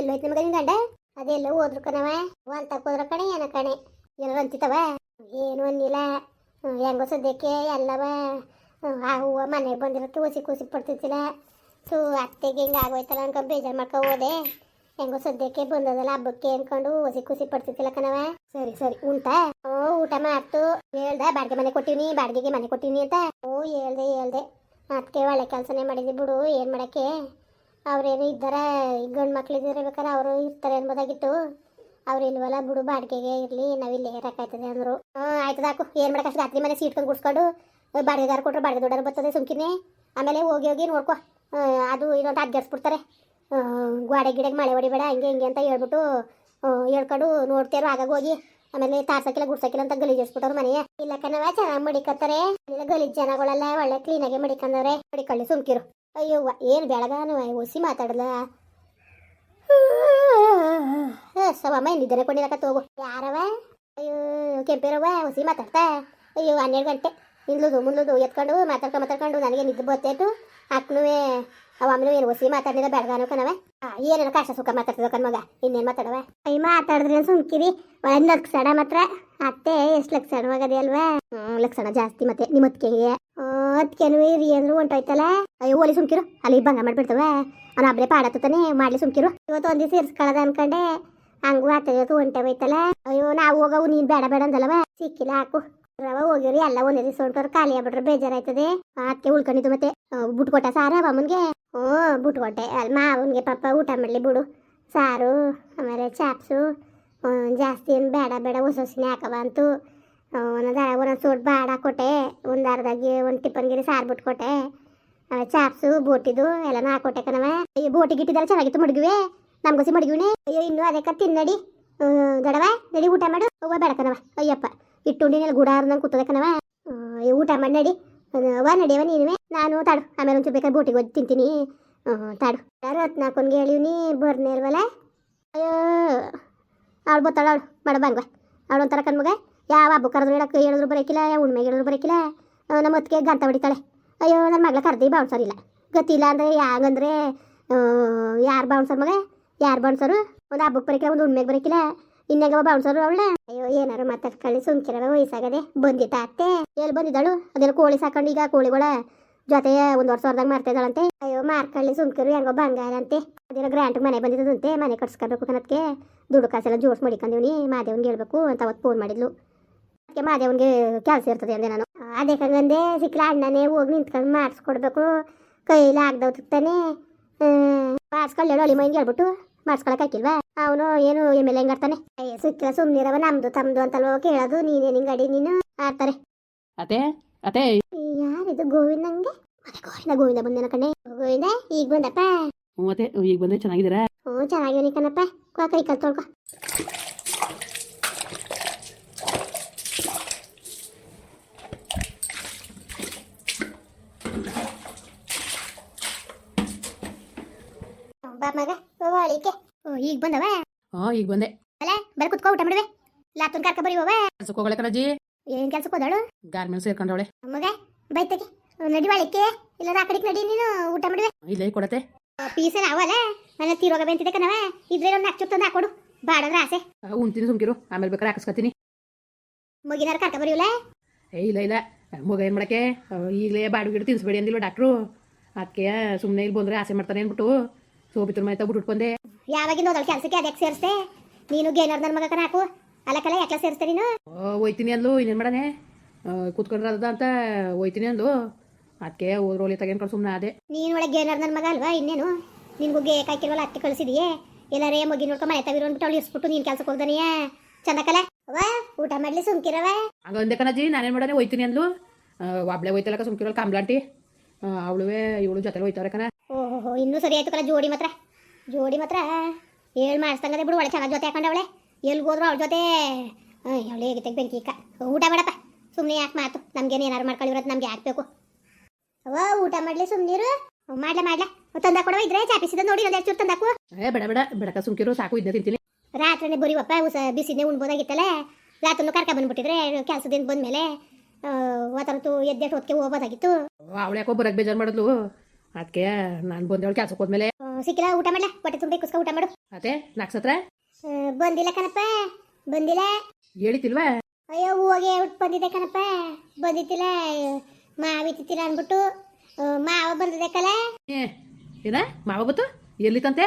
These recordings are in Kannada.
ಎಲ್ಲೋಯ್ತು ನಿಮ್ಗೆ ನಿನ್ ಅದೆಲ್ಲ ಹೋದ್ರು ಕಣವ ಹೊಲ್ತಕ್ ಹೋದ್ರ ಕಣೆ, ಏನ ಕಣೆ? ಎಲ್ಲರೂ ಅಂತಿತ್ತವ ಏನು ಅನ್ನಿಲ್ಲ. ಹೆಂಗೋ ಸದ್ಯಕ್ಕೆ ಎಲ್ಲವ ಆ ಹೂವ ಮನೆಗೆ ಬಂದಿರೋ ತೂಸಿ ಕೂಸಿ ಪಡ್ತಿದ್ದಿಲ್ಲ. ತೂ ಅತ್ತೆಗೆ ಹಿಂಗೆ ಆಗೋಯ್ತಲ್ಲ ಅನ್ಕೊಂಡು ಬೇಜಾರು ಮಾಡ್ಕೊ ಹೋದೆ. ಹೆಂಗೋ ಸದ್ಯಕ್ಕೆ ಬಂದದಲ್ಲ ಹಬ್ಬಕ್ಕೆ ಅನ್ಕೊಂಡು ಓಸಿ ಖುಷಿ ಪಡ್ತಿದ್ದಿಲ್ಲ ಕಣವ ಸರಿ ಸರಿ ಉಂಟಾ ಓ ಊಟ ಮಾಡ್ತು. ಹೇಳ್ದೆ, ಬಾಡಿಗೆ ಮನೆ ಕೊಟ್ಟಿವ್ನಿ, ಬಾಡಿಗೆಗೆ ಮನೆ ಕೊಟ್ಟಿವ್ನಿ ಅಂತ. ಓ, ಹೇಳ್ದೆ ಹೇಳ್ದೆ. ಅದಕ್ಕೆ ಒಳ್ಳೆ ಕೆಲಸನೇ ಮಾಡಿದ್ವಿ ಬಿಡು, ಏನು ಮಾಡಕ್ಕೆ? ಅವ್ರೇನು ಇದ್ದಾರೆ ಗಂಡು ಮಕ್ಳು ಇದ್ದಾರೆ ಬೇಕಾದ್ರೆ ಅವರು ಇರ್ತಾರೆ ಅನ್ಬೋದಾಗಿತ್ತು ಅವ್ರು ಇಲ್ವಲ್ಲ, ಬಿಡು, ಬಾಡಿಗೆಗೆ ಇರಲಿ ನಾವಿಲ್ಲಿ ಹೇರಕ್ಕಾಯ್ತದೆ ಅಂದರು. ಆಯ್ತದ ಏನು ಮಾಡಕ್ಕೆ ಅಷ್ಟು ರಾತ್ರಿ ಮನೆ ಸೀಟ್ಕೊಂಡು ಗುಡ್ಸ್ಕೊಂಡು ಬಾಡಿಗೆದಾರ ಕೊಟ್ಟರೆ ಬಾಡಿಗೆ ದುಡ್ಡಾರು ಬರ್ತದೆ ಸುಮ್ಕಿನೇ. ಆಮೇಲೆ ಹೋಗಿ ಹೋಗಿ ನೋಡ್ಕೊ ಅದು ಇನ್ನೊಂದು ಅಡ್ಗರ್ಸ್ಬಿಡ್ತಾರೆ ಗ್ವಾಡೆ ಗಿಡಕ್ಕೆ ಮಳೆ ಹೊಡಿಬೇಡ, ಹಂಗೆ ಹಿಂಗೆ ಅಂತ ಹೇಳ್ಬಿಟ್ಟು ಹೇಳ್ಕೊಂಡು ನೋಡ್ತಾರೋ ಆಗಾಗ ಹೋಗಿ. ಆಮೇಲೆ ತಾರ್ಸಕ್ಕಿಲ್ಲ ಗುಡ್ಸಕ್ಕಿಲ್ಲ ಅಂತ ಗಲೀಜಿಸ್ಬಿಟ್ಟವ್ರು ಮನೆಯ ಇಲ್ಲ ಕಣವ ಚೆನ್ನಾಗಿ ಮಡಿಕತ್ತಾರೆ. ಇಲ್ಲ ಗಲೀಜ್ ಜನಗಳೆಲ್ಲ ಒಳ್ಳೆ ಕ್ಲೀನಾಗೆ ಮಡಿಕೊಂಡವ್ರೆ ಮಡಿಕೊಳ್ಳಿ, ಸುಮ್ಕಿರು. ಅಯ್ಯೋ ಏನು ಬೆಳಗಾನು ಒಸಿ ಮಾತಾಡಲ್ಲ? ಸವಮ್ಮ ನಿದ್ರೆ ಕೊಂಡಿರಕತ್ತ ಹೋಗು ಯಾರವ? ಅಯ್ಯೋ ಕೆಂಪಿರವ ಒಸಿ ಮಾತಾಡ್ತಾ? ಅಯ್ಯೋ ಹನ್ನೆರಡು ಗಂಟೆ. ನಿಲ್ಲುದು ಮುಂದುದು ಎತ್ಕೊಂಡು ಮಾತಾಡ್ಕೊಂಡು ಮಾತಾಡ್ಕೊಂಡು ನನಗೆ ನಿದ್ದೆ ಬತ್ತೇಟು ಅಕ್ಕನುವೆ ಅವ ಅಮ್ಮನು ಏನು ಒಸಿ ಮಾತಾಡಿದ ಬೆಳಗಾನು ಕಣವ ಏನೇನು ಕಷ್ಟ ಸುಖ ಮಾತಾಡ್ತದ ಕಣ್ ಮಗ ಇನ್ನೇನು ಮಾತಾಡವ ಅಯ್ಯ ಮಾತಾಡಿದ್ರೆ ಸುಮ್ಕಿರಿ. ಒಂದು ಲಕ್ಷಣ ಮಾತ್ರ. ಅತ್ತೆ ಎಷ್ಟು ಲಕ್ಷಣ ಮಗದೆ ಅಲ್ವಾ? ಹ್ಞೂ ಲಕ್ಷಣ ಜಾಸ್ತಿ ಮತ್ತೆ ನಿಮ್ಮ ಅತ್ತಿಗೆಗೆ ಅದಕ್ಕೇನು ಇರಿ ಅಂದ್ರು ಹೊಂಟೋಯ್ತಲ್ಲ ಅಯ್ಯೋ ಓಲಿ ಸುಮ್ಕಿರು. ಅಲ್ಲಿ ಭಂಗ ಮಾಡ್ಬಿಡ್ತವೆ. ಅವ್ನ ಒಬ್ಬರೇ ಪಾಡತ್ತಾನೆ ಮಾಡ್ಲಿ ಸುಮ್ಕಿರು. ಇವತ್ತು ಒಂದಿವ್ಸ ಸೇರ್ಸ್ಕೊಳ್ಳೋದ ಅನ್ಕೊಂಡೆ. ಹಂಗೂ ಅತ್ತ ಇವತ್ತು ಹೊಂಟೆ ಹೋಯ್ತಲ್ಲ. ಅಯ್ಯೋ, ನಾವು ಹೋಗವು, ನೀನು ಬೇಡ ಬೇಡ ಅಂದಲ್ಲವ. ಸಿಕ್ಕಿಲ್ಲ, ಹಾಕು. ರವ ಹೋಗಿರಿ ಎಲ್ಲ ಒಂದೇ ದಿವಸ ಹೊಂಟವ್ರು, ಖಾಲಿ ಆಗ್ಬಿಟ್ರೆ, ಬೇಜಾರಾಯ್ತದೆ. ಅದಕ್ಕೆ ಉಳ್ಕೊಂಡಿದ್ದು ಮತ್ತೆ ಬುಟ್ ಕೊಟ್ಟ ಸಾರ ಅಮ್ಮನ್ಗೆ ಹ್ಞೂ, ಬುಟ್ಕೊಟ್ಟೆ. ಅಲ್ಲಿ ಮಾವನ್ಗೆ ಪಾಪ ಊಟ ಮಾಡಲಿ ಬಿಡು. ಸಾರು, ಆಮೇಲೆ ಚಾಪ್ಸು ಜಾಸ್ತಿ ಏನು ಬೇಡ ಬೇಡ, ಹೊಸ ಹೊಸ ಹಾಕವ ಅಂತೂ. ಒಂದೊಂದು ಒಂದೊಂದು ಸೂಟ್ ಬಾಡ ಕೊಟ್ಟೆ, ಒಂದು ಅರ್ಧಾಗಿ ಒಂದು ಟಿಪ್ಪನ್ಗಿರಿ ಸಾರು ಬಿಟ್ಟು ಕೊಟ್ಟೆ. ಆಮೇಲೆ ಚಾಪ್ಸು, ಬೋಟಿದು ಎಲ್ಲನೂ ಹಾಕೊಟ್ಟೆ ಕಣವ ಈ ಬೋಟಿ ಗಿಟ್ಟಿದೆಲ್ಲ ಚೆನ್ನಾಗಿತ್ತು ಮಡಗುವೆ. ನಮ್ಗೋಸಿ ಮಡಗುವಿನೇ ಅಯ್ಯೋ, ಇನ್ನೂ ಅದಕ್ಕೆ ತಿನ್ನಡಿ. ನಡಿ ದೊಡವ ನಡಿ ಊಟ ಮಾಡು. ಅವ್ವ ಬೇಡ ಕಣವ ಅಯ್ಯಪ್ಪ ಇಟ್ಟುಂಡಿನೆಲ್ಲ ಗುಡ ನಂಗೆ ಕೂತದೆ ಕಣವ ಊಟ ಮಾಡಿ ನಡಿ. ಅವ ನಡಿಯವ ನೀನುವೆ. ನಾನು ತಾಡು. ಆಮೇಲೆ ಒಂಚೂರು ಬೇಕಾದ್ರೆ ಬೋಟಿಗೆ ಹೋಗಿ ತಿಂತೀನಿ. ತಾಡು. ಹತ್ನಾಕೊಂಡ್ಗೆ ಹೇಳಿವ್ನಿ ಬರ್ನೇ ಇಲ್ವಲ್ಲ ಅಯ್ಯೋ, ಅವಳು ಬತ್ತಾಳು ಅವಳು. ಮಾಡ ಬಂಗ್ವ. ಅವಳು ಒಂಥರ ಕಣ್ಮಗ. ಯಾವ ಹಬ್ಬ ಕರೆದ್ರು ಹೇಳಕ್ಕೆ ಹೇಳಿದ್ರು ಬರೋಕಿಲ್ಲ ಯಾವ ಉಣ್ಮೆಗೆ ಹೇಳಿದ್ರು ಬರೋಕಿಲ್ಲ ಆ, ನಮ್ಮ ಅತ್ತಿಗೆ ಗಂತ ಹೊಡಿತಾಳೆ. ಅಯ್ಯೋ ನನ್ನ ಮಗಳ ಕರ್ದಿ ಬೌನ್ಸರ್ ಇಲ್ಲ. ಗೊತ್ತಿಲ್ಲ ಅಂದರೆ ಯಾಗಂದ್ರೆ ಯಾರು ಬೌನ್ಸರ್ ಮಗ? ಯಾರು ಬೌನ್ಸರು ಒಂದು ಹಬ್ಬಕ್ಕೆ ಬರೋಕಿಲ್ಲ ಒಂದು ಉಣ್ಮೆಗೆ ಬರೋಕಿಲ್ಲ. ಇನ್ನೆಗವ ಬೌನ್ಸರು ಅವಳ ಅಯ್ಯೋ ಏನಾರು ಮಾತಾಡ್ಕೊಳ್ಳಿ ಸುಮ್ಕಿರವ ವಯಸ್ಸಾಗದೆ. ಬಂದಿತ್ತ ಅತ್ತೆ. ಎಲ್ಲಿ ಬಂದಿದ್ದಾಳು? ಅದೆಲ್ಲ ಕೋಳಿ ಸಾಕೊಂಡು ಈಗ ಕೋಳಿಗಳ ಜೊತೆ ಒಂದು ವರ್ಷ ಹೊರದಾಗ ಮಾಡ್ತಾಯಿದ್ದಾಳಂತೆ ಅಯ್ಯೋ ಮಾರ್ಕಳ್ಳಿ ಸುಮ್ಕಿರು ಹೆಂಗೋ ಬಂಗಾರ ಅಂತೆ ಅದೇನೋ ಗ್ರ್ಯಾಂಟ್ ಮನೆ ಬಂದಿದ್ದದಂತೆ ಮನೆ ಕಟ್ಸ್ಕೊಬೇಕು ಕನ್ನದಕ್ಕೆ ದುಡ್ಡು ಕಾಸೆಲ್ಲ ಜೋಡ್ಸ್ ಮಡಿಕೊಂಡಿವ್ನಿ ಮಾದೇವನ್ಗೆ ಹೇಳ್ಬೇಕು ಅಂತ ಅವತ್ತು ಫೋನ್ ಮಾಡಿದ್ಲು. ಅದಕ್ಕೆ ಅವನಿಗೆ ಕೆಲಸ ಇರ್ತದೆ ಅಂದೆ ನಾನು. ಅದೇ ಕಂಗಂದೆ ಸಿಕ್ಲ ಅಣ್ಣನೇ ಹೋಗಿ ನಿಂತ್ಕೊಂಡು ಮಾಡಿಸ್ಕೊಡ್ಬೇಕು. ಕೈಲಿ ಆಗ್ದವ್ತಾನೆ ಮಾಡಿಸ್ಕೊಳ್ಳೇಳು ಅಲ್ಲಿ ಮೈನ್ಗೆ ಹೇಳ್ಬಿಟ್ಟು ಮಾಡಿಸ್ಕೊಳಕ್ ಹಾಕಿಲ್ವಾ? ಅವನು ಏನು ಎಂ ಎಲ್ ಹೆಂಗಾಡ್ತಾನೆ ಸಿಕ್ಕಿಲ್ಲ ಸುಮ್ಮನಿರವ ನಮ್ದು ತಮ್ದು ಅಂತಲ್ವ ಕೇಳೋದು ನೀನೇ ನಿಂಗೆ ಅಡಿ ನೀನು ಆಡ್ತಾರೆ. ಅದೇ ಅದೇ ಯಾರಿದು ಗೋವಿಂದ ಹಂಗೆ? ಗೋವಿಂದ ಗೋವಿಂದ ಬಂದೇನ ಕಣೆ. ಗೋವಿಂದ ಈಗ ಬಂದಪ್ಪ? ಹ್ಞೂ ಅದೇ ಈಗ ಬಂದೆ ಚೆನ್ನಾಗಿದ್ದೀರಾ? ಹ್ಞೂ ಚೆನ್ನಾಗಿದ್ದೀನಿ ಕಣಪ್ಪ. ಕೋ ಕೈ ಕಲ್ ತೊಳ್ಕೊ ಬಾ ಮಗ ಒಳಿಕೆ ಓ ಈಗ ಬಂದವ? ಹಾ ಈಗ ಬಂದೆ. ಅಲ್ಲ ಬರ ಕುತ್ಕೋ ಊಟ ಮಾಡುವೆ. ಲಾತುನ್ ಕರ್ಕ ಬರೀವವ ಕೆಲ್ಸಕ್ಕೆ ಹೋಗಳೆ ಕಣಜಿ ಏನ್ ಕೆಲ್ಸಕ್ಕೆ ಹೋದಳು? ಗಾರ್ಮೆಂಟ್ಸ್ ಸೇರ್ಕೊಂಡವಳೆ. ಮಗ ಬೈತಗೆ ನಡಿವಾಳಿಕೆ ಇಲ್ಲ ಆ ಕಡೆಗೆ ನಡಿ ನೀನು ಊಟ ಮಾಡುವೆ. ಇಲ್ಲ ಕೊಡತೆ ಪೀಸ್ ಅವಲ್ಲ ನನ್ನ ತೀರೋಗ ಬೆಂತಿದೆ ಕಣವ. ಇದ್ರೆ ಒಂದು ನಾಲ್ಕು ತಂದು ಹಾಕೊಡು. ಬಾಡಂದ್ರೆ ಆಸೆ. ಉಣ್ತೀನಿ ಸುಮ್ಕಿರು. ಆಮೇಲೆ ಬೇಕಾದ್ರೆ ಹಾಕಿಸ್ಕೊತೀನಿ. ಮಗಿನಾರ ಕರ್ಕ ಬರೀವಲ್ಲ ಏ ಇಲ್ಲ ಇಲ್ಲ. ಮಗ ಏನ್ ಮಾಡಕ್ಕೆ? ಈಗಲೇ ಬಾಡಿಗೆ ತಿನ್ಸ್ಬೇಡಿ ಅಂದಿಲ್ಲ ಡಾಕ್ಟ್ರು. ಅದಕ್ಕೆ ಸುಮ್ಮನೆ ಇಲ್ಲಿ ಬಂದರೆ ಆಸೆ ಮಾಡ್ತಾನೆ ಅಂದ್ಬಿಟ್ಟು ಸೋಬಿತ್ರ ಮೈತಾ ಬಿಟ್ಟು ಬಂದೆ. ಯಾವಾಗಿಂದ ಹೋದಳು? ಕೆಲಸಕ್ಕೆ ಅದಕ್ಕೆ ಸೇರಿಸ್ದೆ? ನೀನು ಗೇನರ್ ನನ್ನ ಮಗ ಹಾಕು ಅಲ್ಲಕಲ್ಲ ಯಾಕೆ ಸೇರಿಸ್ತೆ ನೀನು? ಹೋಯ್ತೀನಿ ಅಂದ್ಲು. ಇನ್ನೇನು ಮಾಡನೆ ಕೂತ್ಕೊಂಡ್ರೆ ಅದ ಅಂತ ಹೋಯ್ತೀನಿ ಅಂದ್ಲು. ಅದಕ್ಕೆ ಓದ್ರೋಲಿ ತಗೊಂಡ್ಕೊಂಡು ಸುಮ್ಮನೆ ಅದೇ ನೀನು ಒಳಗೆ ಗೇನರ್ ನನ್ನ ಮಗ ಅಲ್ವಾ ಇನ್ನೇನು? ನಿನ್ಗೂ ಗೇ ಕಾಯ್ಕಿಲ್ವಲ್ಲ ಅತ್ತೆ ಕಳಿಸಿದೆಯೇ? ಎಲ್ಲರೇ ಮಗಿ ನೋಡ್ಕೊಂಡು ಮನೆ ತಗಿರೋ ಅಂದ್ಬಿಟ್ಟು ಅವಳು ಇಸ್ಬಿಟ್ಟು ನೀನು ಕೆಲಸಕ್ಕೆ ಹೋಗ್ದಾನಿಯಾ? ಚಂದಕಲೆ ಅವ್ವ ಊಟ ಮಾಡ್ಲಿ ಸುಮ್ಕಿರವ ಹಂಗ ಒಂದೇ ಕಣಜಿ ನಾನೇನು ಮಾಡನೆ ಹೋಯ್ತೀನಿ ಅಂದ್ಲು. ಒಬ್ಳೆ ಹೋಯ್ತಲ್ಲ ಸುಮ್ಕಿರೋಳು ಕಾಮ್ಲಾಂಟಿ. ಅವಳುವೆ ಇವಳು ಜೊತೆ ಹೋಯ್ತವ್ರೆ ಕಣ. ಓಹೋ ಇನ್ನೂ ಸರಿ ಆಯ್ತು ಕಲ ಜೋಡಿ ಮಾತ್ರ. ಜೋಡಿ ಮಾತ್ರ. ಹೇಳಿ ಮಾಡಿಸ್ತಂಗದೆ ಬಿಡು ಒಳ್ಳೆ ಚೆನ್ನಾಗಿ ಜೊತೆ ಹಾಕೊಂಡವಳೆ. ಎಲ್ಲಿ ಹೋದ್ರು ಅವಳ ಜೊತೆ. ಅವಳು ಹೇಗೆ ಬೆಂಕಿ ಇಕ್ಕ ಊಟ ಮಾಡಪ್ಪ ಸುಮ್ಮನೆ ಯಾಕೆ ಮಾತು? ನಮ್ಗೇನು ಏನಾರು ಮಾಡ್ಕೊಳ್ಳಿರೋದು ನಮ್ಗೆ ಯಾಕೆ ಬೇಕು? ಅವ್ವ ಊಟ ಮಾಡ್ಲಿ ಸುಮ್ಮನಿರು ಮಾಡ್ಲ ಮಾಡ್ಲ. ತಂದ ಕೊಡವ ಇದ್ರೆ ಚಾಪಿಸಿದ ನೋಡಿ ಒಂದು ಎಷ್ಟು ತಂದಾಕು ಏ ಬೇಡ ಬೇಡ. ಬೇಡಕ ಸುಮ್ಕಿರು ಸಾಕು ಇದ್ದ ತಿಂತೀನಿ. ರಾತ್ರಿನೇ ಬರೀವಪ್ಪ ಉಸ ಬಿಸಿನೇ ಉಣ್ಬೋದಾಗಿತ್ತಲ್ಲ. ರಾತ್ರಿನೂ ಕರ್ಕ ಬಂದ್ಬಿಟ್ಟಿದ್ರೆ ಕೆಲಸದಿಂದ ಬಂದ್ಮೇಲೆ ಒತ್ತರತು ಎದ್ದೆಷ್ಟು ಹೊತ್ತಿಗೆ ಹೋಗ್ಬೋದಾಗಿತ್ತು. ಅವಳು ಯಾಕೋ ಬರಕ್ಕೆ ಬೇಜಾರು ಮಾಡಿದ್ಲು. ಅದಕ್ಕೆ ನಾನು ಬಂದೇವಳು ಕೆಲ್ಸಕ್ಕೆ ಹೋದ್ಮೇಲೆ. ಸಿಕ್ಕಿಲ್ಲ ಊಟ ಮಾಡ್ಲ? ಹೊಟ್ಟೆ ತುಂಬಿ ಕುಸ್ಕ ಊಟ ಮಾಡು. ಅತ್ತೆ ನಾಕ್ಸತ್ರ? ಬಂದಿಲ್ಲ ಕಣಪ್ಪ ಬಂದಿಲ್ಲ. ಹೇಳಿತಿಲ್ವಾ ಅಯ್ಯೋ ಹೋಗಿ ಹುಟ್ಟು ಬಂದಿದೆ ಕಣಪ್ಪ ಬಂದಿತ್ತಿಲ್ಲ ಮಾವಿತ್ತಿಲ್ಲ ಅನ್ಬಿಟ್ಟು ಮಾವ ಬಂದಿದೆ ಕಲ. ಏನ ಮಾವ ಬತ್ತು ಎಲ್ಲಿತ್ತಂತೆ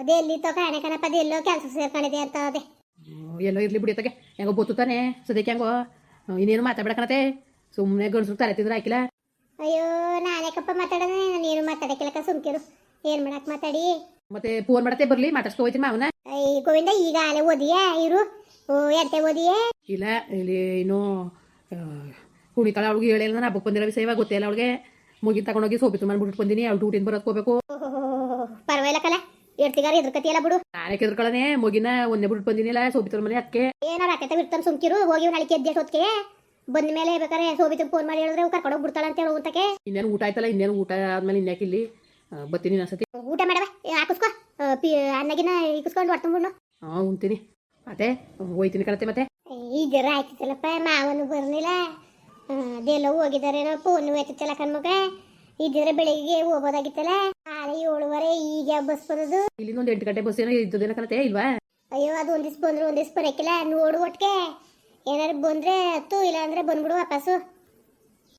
ಅದೇ ಎಲ್ಲಿ ತೋ ಕಾಣೆ ಕಣಪ್ಪ ಎಲ್ಲೋ ಕೆಲಸ ಸೇರ್ಕೊಂಡಿದೆ ಅಂತ ಅದೇ. ಎಲ್ಲೋ ಇರ್ಲಿ ಬಿಡಿ ತಗೆ ಹೆಂಗೋ ಬತ್ತು ತಾನೆ ಸದ್ಯಕ್ಕೆ ಹೆಂಗೋ. ಇನ್ನೇನು ಇನ್ನೇನು ಮಾತಾಡ್ಬೇಡಕನತೆ ಸುಮ್ಮನೆ ಗಂಡಸ್ರು ತರತಿದ್ರೆ ಹಾಕಿಲ್ಲ. ಅಯ್ಯೋ ನಾನೇಕಪ್ಪ ಮಾತಾಡೋಣ ನೀನು ಮಾತಾಡಕ್ಕಿಲ್ಲಕ್ಕ ಸುಮ್ಕಿರು. ಏನು ಮಾಡಕ್ ಮಾತಾಡಿ? ಮತ್ತೆ ಫೋನ್ ಮಾಡತ್ತೆ ಬರ್ಲಿ ಮಾತಾಡ್ಸ್ಕೊ ಹೋಯ್ತೀನಿ ಮಾವನ. ಅಯ್ಯ ಗೋವಿಂದ ಈಗ ಅಲೆ ಓದಿಯೇ? ಇರು. ಓ ಎಂತೆ ಓದಿಯೇ? ಇಲ್ಲ ಇಲ್ಲಿ ಇನ್ನು ಕುಣಿತಾಳ ಅವಳಿಗೆ ಹೇಳಿಲ್ಲ ನಾನು ಹಬ್ಬಕ್ಕೆ ಬಂದಿರೋ ವಿಷಯ ಗೊತ್ತೇ ಇಲ್ಲ ಅವಳಿಗೆ. ಮುಗಿನ ತಗೊಂಡೋಗಿ ಸೋಪಿ ತುಂಬ ಬಿಟ್ಟು ಬಂದಿನಿ ಅವ್ಳು ಡ್ಯೂಟಿನ ಬರೋದು ಹೋಗ್ಬೇಕು. ಪರವಾಗಿಲ್ಲ ಕಲ. ಎಡ್ತಿಗಾರ ಎದ್ರಕತಿಯಲ್ಲ ಬಿಡು. ನಾನೇ ಕೆದ್ರಕಳನೆ ಮುಗಿನ ಒಂದೇ ಬಿಟ್ಟು ಬಂದಿನಿಲ್ಲ ಸೋಪಿತರ ಮನೆ ಅದಕ್ಕೆ ಏನಾರ ಆಕೈತೆ ಬಿಡ್ತಾನೆ ಸುಮ್ಕಿರು ಹೋಗಿ ನಾಳೆ ಎದ್ದೆ ಹೊತ್ತಿಗೆ ಬಂದ ಮೇಲೆ ಬೇಕಾರೆ ಸೋಬಿತು ಫೋನ್ ಮಾಡಿ ಹೇಳಿದ್ರೆ ಕರ್ಕೊಂಡು ಹೋಗಿ ಬಿಡ್ತಾಳೆ ಅಂತ ಹೇಳು ಊಟಕ್ಕೆ. ಇನ್ನೇನು ಊಟ ಆಯ್ತಲ್ಲ ಇನ್ನೇನು ಊಟ ಆದ್ಮೇಲೆ ಇನ್ಯಾಕೆ ಇಲ್ಲಿ ಬರ್ತೀನಿ ಇನ್ನೊಂದ್ಸತಿ ಊಟ ಮಾಡವ ಹಾಕಿಸ್ಕೋ ಅನ್ನಗಿನ ಇಕ್ಕಿಸ್ಕೊಂಡು ಹೊಡ್ತಂಬಿಡ್ನು ಹಾಂ ಉಣ್ತೀನಿ. ಮತ್ತೆ ಹೋಯ್ತೀನಿ ಕಣತೆ ಮತ್ತೆ. ಈಗ ಆಯ್ತಿತ್ತಲ್ಲಪ್ಪ ಮಾವನು ಬರ್ಲಿಲ್ಲ. ಅದೆಲ್ಲ ಹೋಗಿದಾರೇನೋ ಫೋನ್ ಹೋಯ್ತಿತ್ತಲ್ಲ ಕಣ್ಮಗ ಇದ್ರೆ ಬೆಳಿಗ್ಗೆ ಹೋಗೋದಾಗಿತ್ತಲ್ಲ. ನಾಳೆ ಏಳುವರೆ ಈಗ ಬಸ್ ಬರೋದು. ಇಲ್ಲಿಂದ ಒಂದು ಎಂಟು ಗಂಟೆ ಬಸ್ ಏನೋ ಇದ್ದದೇನ ಕಣತೆ ಇಲ್ವಾ? ಅಯ್ಯೋ ಅದು ಒಂದಿವ್ಸ ಬಂದ್ರು ಒಂದಿಸ್ ಬರಕಿಲ್ಲ. ನೋಡು ಒಟ್ಟಿಗೆ ಏನಾರು ಬಂದ್ರೆ ಹತ್ತು ಇಲ್ಲ ಅಂದ್ರೆ ಬಂದ್ಬಿಡು ವಾಪಸ್ಸು.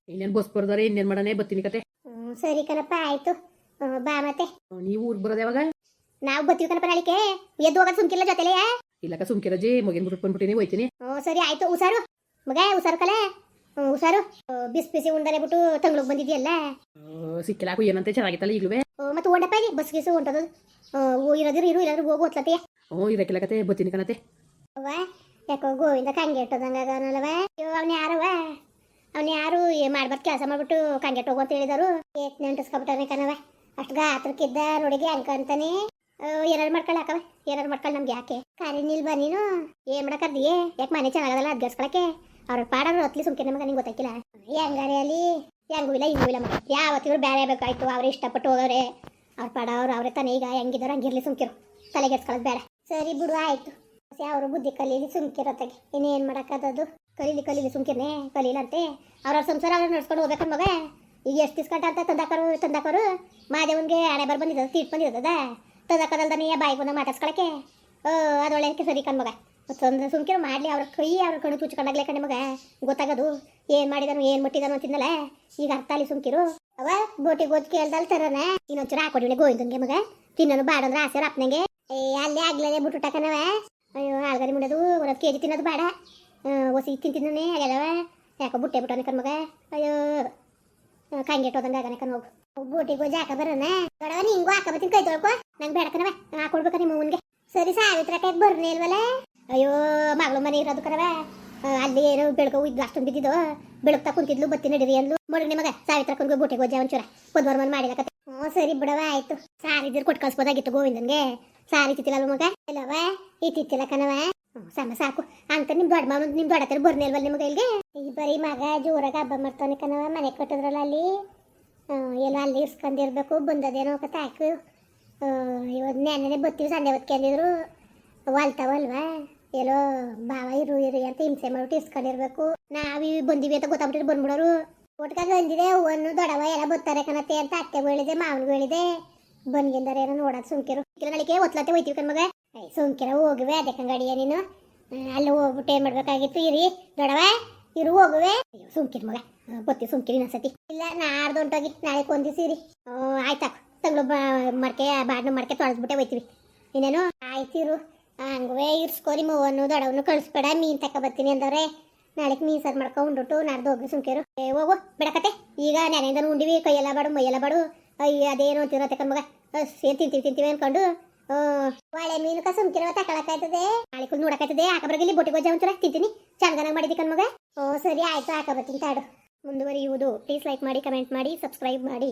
ಇನ್ನೇನು ಬಸ್ ಬರ್ದಾರೆ ಇನ್ನೇನು ಮಾಡನೆ ಬತ್ತೀನಿ ಕತೆ ಸರಿ ಕಣಪ್ಪ ಆಯ್ತು. ಬಾ ಮತ್ತೆ. ನೀವು ಊರ್ ಬರೋದು ಯಾವಾಗ? ನಾವು ಬರ್ತೀವಿ ಕಣಪ್ಪ ನಾಳಿಕೆ. ಎದ್ದು ಹೋಗೋದು ಸುಮ್ಕಿಲ್ಲ ಜೊತೆಲೆ. ಇಲ್ಲಕ ಸುಮ್ಕಿರಜಿ ರಜೆ ಬಿಟ್ಟು ಬಿಟ್ಕೊಂಡ್ಬಿಟ್ಟಿನಿ ಹೋಯ್ತೀನಿ. ಹ್ಞೂ ಸರಿ ಆಯ್ತು. ಹುಷಾರು. ಮಗ ಹುಷಾರು ಕಲೆ? ಹುಷಾರು. ಬಿಸಿ ಬಿಸಿ ಉಂಡನೆ ಬಿಟ್ಟು ತಂಗ್ಳಿಗೆ ಬಂದಿದ್ಯಲ್ಲ? ಸಿಕ್ಕಿಲ್ಲ ಹಾಕು ಏನಂತೆ? ಚೆನ್ನಾಗಿತ್ತಲ್ಲ ಈಗಲೂ ಮತ್ತೆ ಉಂಡಪ್ಪ ಇಲ್ಲಿ? ಬಸ್ ಗೀಸು ಹೊಂಟದು. ಇರೋದಿರು ಇರು ಇಲ್ಲಾಂದ್ರೆ ಹೋಗು ಹೊತ್ಲತ್ತೀಯ ಹ್ಞೂ ಇರಕ್ಕಿಲ್ಲ ಕತೆ ಬತ್ತೀನಿ ಕಣತೆ. ಅವ್ವ ಯಾಕೋ ಗೋವಿಂದ ಕಂಗೆ ಇಟ್ಟದಂಗ ಅದಾನಲ್ಲವ ಅಯ್ಯೋ ಅವ್ನ ಯಾರವ ಅವ್ನ ಯಾರು? ಮಾಡ್ಬಾರ್ದು ಕೆಲಸ ಮಾಡ್ಬಿಟ್ಟು ಕಂಗೆಟ್ ಹೋಗು ಅಂತ ಹೇಳಿದಾರು ಏತ್ ನೆಂಟಿಸ್ಕೊಬಿಟ್ಟಾನೆ ಕಣವ ಅಷ್ಟು ಗಾತ್ರಕ್ಕಿದ್ದ ನೋಡಿಗೆ ಅನ್ಕೊಂತಾನೆ ಏನಾರು ಮಾಡ್ಕೊಳ್ಳ ಹಾಕವ. ಏನಾರು ಮಾಡ್ಕೊಳ್ಳ ನಮ್ಗೆ ಯಾಕೆ? ಕಾರಿನಿಲ್ ಬನ್ನಿನು ನೀನು. ಏನ್ ಮಾಡಕರ್ದಿಯೇ ಯಾಕೆ ಮನೆ ಚೆನ್ನಾಗದಲ್ಲ ಅದ್ಗರ್ಸ್ಕೊಳಕ್ಕೆ? ಅವ್ರ ಪಾಡ್ರು ಹೊತ್ಲಿ ಸುಮ್ಕೆ ನಮಗೆ, ನಿಂಗೆ ಗೊತ್ತಾಗಿಲ್ಲ ಹೆಂಗಾರೆ ಅಲ್ಲಿ? ಹೆಂಗೂ ಇಲ್ಲ ಹಿಂಗೂ ಇಲ್ಲ ಮಗ ಯಾವತ್ತಿಗೂ ಬೇರೆ ಬೇಕಾಯ್ತು ಅವ್ರು ಇಷ್ಟಪಟ್ಟು ಹೋಗವ್ರೆ. ಅವ್ರ ಪಾಡ ಅವ್ರು, ಅವ್ರೆ ತಾನೇ. ಈಗ ಹೆಂಗಿದಾರ ಹಂಗಿರ್ಲಿ ಸುಮ್ಕಿರು. ತಲೆಗೆಡ್ಸ್ಕೊಳ್ಳೋದು ಬೇಡ. ಸರಿ ಬಿಡು, ಆಯ್ತು. ಅವರು ಬುದ್ಧಿ ಕಲೀಲಿ ಸುಮ್ಕಿರತ್ತಾಗೆ ಇನ್ನೇನು ಮಾಡೋಕ್ಕದದು ಕಲೀಲಿ ಕಲೀಲಿ ಸುಮ್ಕಿರ್ನೆ. ಕಲೀಲಂತೆ. ಅವ್ರವ್ರ ಸಂಸಾರ ಅವ್ರು ನಡ್ಸ್ಕೊಂಡು ಹೋಗ್ಬೇಕನ್ ಮಗ? ಈಗ ಎಷ್ಟು ದಿಸ್ಕಂಟ ಅಂತ ತಂದಾಕರು ತಂದಾಕರು. ಮಾದೇವನ್ಗೆ ಹಣೆ ಬರ್ ಬಂದಿದ್ದ ಸೀಟ್ ಬಂದಿದ್ದದ ತಂದಾಕದಲ್ದನೇ ಬಾಯಿ ಬಂದ ಮಾತಾಡ್ಸ್ಕೊಳಕ್ಕೆ. ಓ ಅದೊಳ್ಳೆ ಸರಿ ಕಣ್ ಮಗ. ತೊಂದ್ರೆ ಸುಮ್ಕಿರು ಮಾಡಲಿ, ಅವ್ರ ಕೈ, ಅವ್ರ ಕಣ್ಣು ಚುಚ್ಕೊಂಡಾಗ್ಲೇ ಕಣೆ ಮಗ. ಗೊತ್ತಾಗೋದು. ಏನು ಮಾಡಿದನು, ಏನು ಮುಟ್ಟಿದನು ಅಂತಿದ್ನಲ್ಲ. ಈಗ ಅರ್ಥ ಅಲ್ಲಿ ಸುಮ್ಕಿರು. ಅವ ಬೋಟಿಗೆ ಓದ್ ಕೇಳ್ದಲ್ ತರನ. ಇನ್ನೊಂಚೂರು ಹಾಕೊಡಿಳೆ ಗೋವಿಂದನ್ಗೆ ಮಗ. ತಿನ್ನೋನು ಬಾಡ ಅಂದ್ರೆ ಆಸೆ ರಪ್ನಂಗೆ ಏ, ಅಲ್ಲೇ ಆಗ್ಲೇ ಬಿಟ್ಟು ಕಣವ ಅಯ್ಯೋ ಆಲ್ಗರಿ ಮುಡೋದು ಒಂದೊಂದು ಕೆ ಜಿ ತಿನ್ನೋದು ಬೇಡ. ಒಸಿ ತಿಂತಿದ್ದಾನೆ ಆಗ್ಯಾದವ. ಯಾಕೋ ಬುಟ್ಟೆ ಬಿಟ್ಟವನೆ ಕಣ್ಮಗ ಅಯ್ಯೋ. ಕಂಗೆಟ್ಟೋದಂಗೆ ಆಗನೆ ಕಣ್ ಹೋಗು ಬೋಟಿಗೆ ಹೋಗಿ ಹಾಕ ಬರೋಣ. ಬೇಡವ ನಿಂಗೂ ಹಾಕ ಬರ್ತೀನಿ ಕೈ ತೊಳ್ಕೊ. ನಂಗೆ ಬೇಡ ಕಣವ ಹಾಕೊಡ್ಬೇಕ ನಿಮ್ಮ ಅವನ್ಗೆ ಸರಿ, ಸಾವಿತ್ರ ಕೈಗೆ ಬರ್ನೇ ಇಲ್ವಲ್ಲ ಅಯ್ಯೋ, ಮಗಳು ಮನೆ ಇರೋದು ಕರವ ಅಲ್ಲಿ ಏನೋ ಬೆಳಕ ಇದ್ದು ಅಷ್ಟೊಂದು ಬಿದ್ದಿದ್ದು. ಬೆಳಗ್ತಾ ಕುಂತಿದ್ಲು, ಬತ್ತಿ ನಡೀರಿ ಅಂದ್ಲು. ಮೊಡನೆ ಮಗ ಸಾವಿತ್ರ ಕಣ್ಗೆ ಬೋಟಿಗೆ ಹೋಜ ಒಂಚೂರ. ಬುಧವಾರ ಮನ್ ಮಾಡಿದ ಹ್ಞೂ ಸರಿ ಬಿಡವ ಆಯ್ತು. ಸಾರಿ ಇದ್ರೆ ಕೊಟ್ಟು ಕಳ್ಸ್ಬೋದಾಗಿತ್ತು ಗೋವಿಂದನ್ಗೆ. ಸಾರಿ ತಿತ್ತಿಲ್ಲ ಮಗ? ಇಲ್ಲವ ಇತ್ತಿತ್ತಿಲ್ಲ ಕಣವ ಸಮ ಸಾಕು. ಅಂತ ನಿಮ್ ದೊಡ್ಡ ಮಾವನ ನಿಮ್ ದೊಡ್ಡ ಹತ್ರ ಬರ್ನಿಲ್ವಲ್ಲ ನಿಮ್ಗೆ ಇಲ್ಲಿಗೆ ಈ ಬರೀ ಮಗ ಜೋರಾಗ ಹಬ್ಬ ಮಾಡ್ತಾನೆ ಕಣವ ಮನೆ ಕಟ್ಟಿದ್ರಲ್ಲ ಅಲ್ಲಿ. ಎಲ್ಲ ಅಲ್ಲಿ ಇಸ್ಕೊಂಡಿರ್ಬೇಕು, ಬಂದದೇನೋ ಕತೆ ಹಾಕು ಇವತ್ತು ನೆನ್ನೆ ಬತ್ತೀವಿ ಸಂಡೆ ಹೊತ್ಕೊಂಡಿದ್ರು ಅಂದಿದ್ರು. ವಾಲ್ತಾವಲ್ವಾ ಎಲ್ಲೋ ಬಾವ ಇರು ಇರು ಅಂತ ಹಿಂಸೆ ಮಾಡ್ಬಿಟ್ಟು ಇಸ್ಕೊಂಡಿರ್ಬೇಕು. ನಾವಿ ಬಂದಿವಿ ಅಂತ ಗೊತ್ತಾಗ್ಬಿಟ್ಟು ಬಂದ್ಬಿಡೋರು. ಒಟ್ಕಾಗ ಬಂದಿದೆ ಒಂದು ದೊಡವ ಎಲ್ಲ ಬತ್ತಾರೆ ಕಣತೆ ಅಂತ ಅತ್ತೆಗೂ ಹೇಳಿದೆ, ಮಾವನಿಗೂ ಹೇಳಿದೆ. ಏನೋ ನೋಡೋದು ಸುಮ್ಕಿರು. ನಳಿಕೆ ಒತ್ಲತ್ತೆ ಹೋಯ್ತೀವಿ ಕಣ್ಮಗ ಸುಮ್ಕಿರ, ಹೋಗುವೆ ಅದಕ್ಕೆ ಅಂಗಡಿಯ ನೀನು. ಅಲ್ಲಿ ಹೋಗ್ಬಿಟ್ಟು ಏನ್ ಮಾಡ್ಬೇಕಾಗಿತ್ತು? ಇರಿ ದೊಡವ ಇರು, ಹೋಗುವೆ. ಸುಮ್ಕಿರ್ ಮಗ. ಗೊತ್ತಿ ಸುಮ್ಕಿರಿ ಇನ್ನೊಂದ್ಸತಿ. ಇಲ್ಲ ನಾಡ್ದು ಹೊಂಟೋಗಿ ನಾಳೆ ಕೊಂದಿಸಿರಿ ಆಯ್ತಾ ತಂಗ್ಳು ಮಡ್ಕೆ ಬಾಡ್ನ ಮಡ್ಕೆ ತೊಳೆದ್ಬಿಟ್ಟೆ ಹೋಯ್ತೀವಿ. ಇನ್ನೇನು? ಆಯ್ತಿರು ಹಂಗುವೆ, ಇರ್ಸ್ಕೋರಿ ಮೂವನ್ನು ದೊಡವನ್ನು ಕಳಿಸ್ಬೇಡ, ಮೀನ್ ತಕ ಬರ್ತೀನಿ ಅಂದವ್ರೆ. ನಾಳೆ ಮೀನ್ ಸರ್ ಮಾಡ್ಕೊಂಡ್ಬಿಟ್ಟು ನಾಡ್ದು ಹೋಗಿ ಸುಮ್ಕಿರು. ಏ, ಹೋಗು ಬಿಡಕತ್ತೆ ಈಗ ನೆನೆಯಿಂದ ಉಂಡಿವಿ, ಕೈಯೆಲ್ಲ ಬಾಡು, ಮೈಯೆಲ್ಲ ಬಾಡು. ಅಯ್ಯ, ಅದೇನು ಅಂತಿರತ್ತೆ ಮಗ. ಸೇರ್ ತಿಂತೀವಿ ತಿಂತೀವಿ ಅನ್ಕೊಂಡು. ಒಳ್ಳೆ ಮೀನು ಕ ಸುಮ್ಕಿರುವ ತಕೊಳಕಾಯ್ತದೆ ನಾಳೆ ಕುಲ್ ನೋಡಕಾಯ್ತದೆ. ಹಾಕಬರ್ಗಿಲ್ಲಿ ಬೊಟ್ಟಿಗೆ ಗೊಜ್ಜ ಒಂಚೂರು ತಿಂತೀನಿ. ಚೆನ್ನಾಗಿ ಮಾಡಿದಿ ಕಣ್ಮಗ ಓ, ಸರಿ, ಆಯ್ತು. ಹಾಕ ಬರ್ತೀನಿ ತಾಡು ಮುಂದುವರಿಯುವುದು. ಪ್ಲೀಸ್ ಲೈಕ್ ಮಾಡಿ ಕಮೆಂಟ್ ಮಾಡಿ ಸಬ್ಸ್ಕ್ರೈಬ್ ಮಾಡಿ.